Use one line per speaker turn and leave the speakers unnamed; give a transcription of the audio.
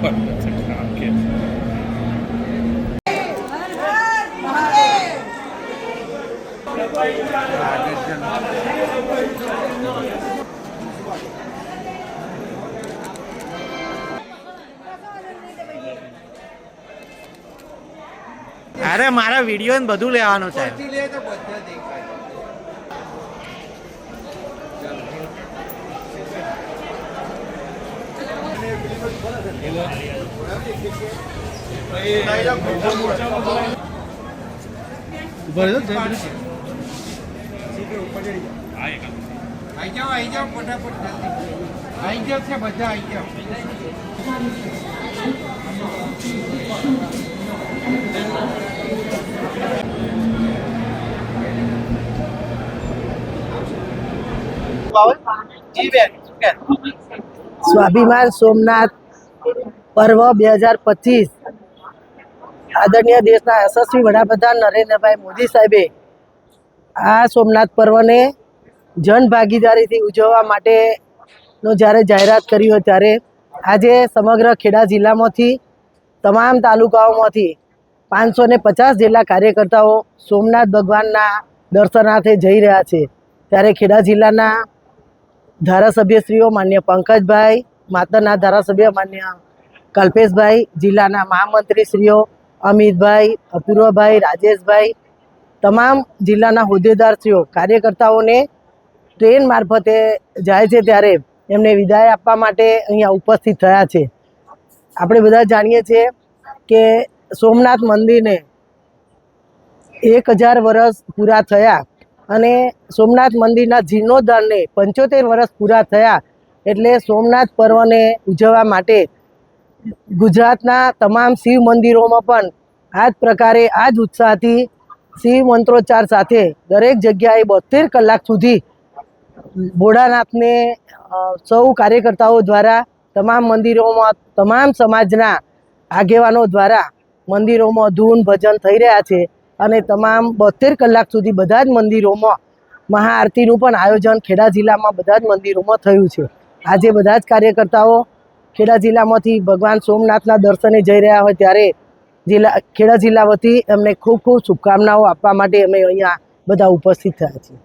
fun. That's a cop kid. અરે મારા video બધું લેવાનું છે
આઈ જાઓ આઈ જાઓ ફટાફટ જલ્દી. આઈ જાઓ છે બધા આઈ જાઓ.
સ્વાભિમાન સોમનાથ પર્વ બે હજાર પચીસ. આદરણીય દેશના યશસ્વી વડાપ્રધાન નરેન્દ્રભાઈ મોદી સાહેબે આ સોમનાથ પર્વને જન ભાગીદારીથી ઉજવવા માટેનો જ્યારે જાહેરાત કરી હોય ત્યારે આજે સમગ્ર ખેડા જિલ્લામાંથી, તમામ તાલુકાઓમાંથી પાંચસો ને પચાસ જેટલા કાર્યકર્તાઓ સોમનાથ ભગવાનના દર્શનાર્થે જઈ રહ્યા છે. ત્યારે ખેડા જિલ્લાના ધારાસભ્યશ્રીઓ માન્ય પંકજભાઈ માતરના ધારાસભ્ય માન્ય કલ્પેશભાઈ, જિલ્લાના મહામંત્રીશ્રીઓ અમિતભાઈ, અપૂર્વભાઈ, રાજેશભાઈ, તમામ જિલ્લાના હોદ્દેદારશ્રીઓ, કાર્યકર્તાઓને ટ્રેન મારફતે જાય છે ત્યારે એમને વિદાય આપવા માટે અહીંયા ઉપસ્થિત થયા છે. આપણે બધા જાણીએ છીએ કે સોમનાથ મંદિરને એક હજાર વર્ષ પૂરા થયા અને સોમનાથ મંદિરના જીર્ણોદ્ધારને પંચોતેર વર્ષ પૂરા થયા એટલે સોમનાથ પર્વને ઉજવવા માટે ગુજરાતના તમામ શિવ મંદિરોમાં પણ આ જ પ્રકારે આ જ ઉત્સાહથી શિવ મંત્રોચ્ચાર સાથે દરેક જગ્યાએ બોતેર કલાક સુધી ભોળાનાથને સૌ કાર્યકર્તાઓ દ્વારા, તમામ મંદિરોમાં, તમામ સમાજના આગેવાનો દ્વારા મંદિરોમાં ધૂન ભજન થઈ રહ્યા છે અને તમામ બોતેર કલાક સુધી બધા જ મંદિરોમાં મહાઆરતીનું પણ આયોજન ખેડા જિલ્લામાં બધા જ મંદિરોમાં થયું છે. આજે બધા જ કાર્યકર્તાઓ ખેડા જિલ્લામાંથી ભગવાન સોમનાથના દર્શને જઈ રહ્યા હોય ત્યારે જિલ્લા ખેડા જિલ્લા વતી એમને ખૂબ ખૂબ શુભકામનાઓ આપવા માટે અમે અહીંયા બધા ઉપસ્થિત થયા છીએ.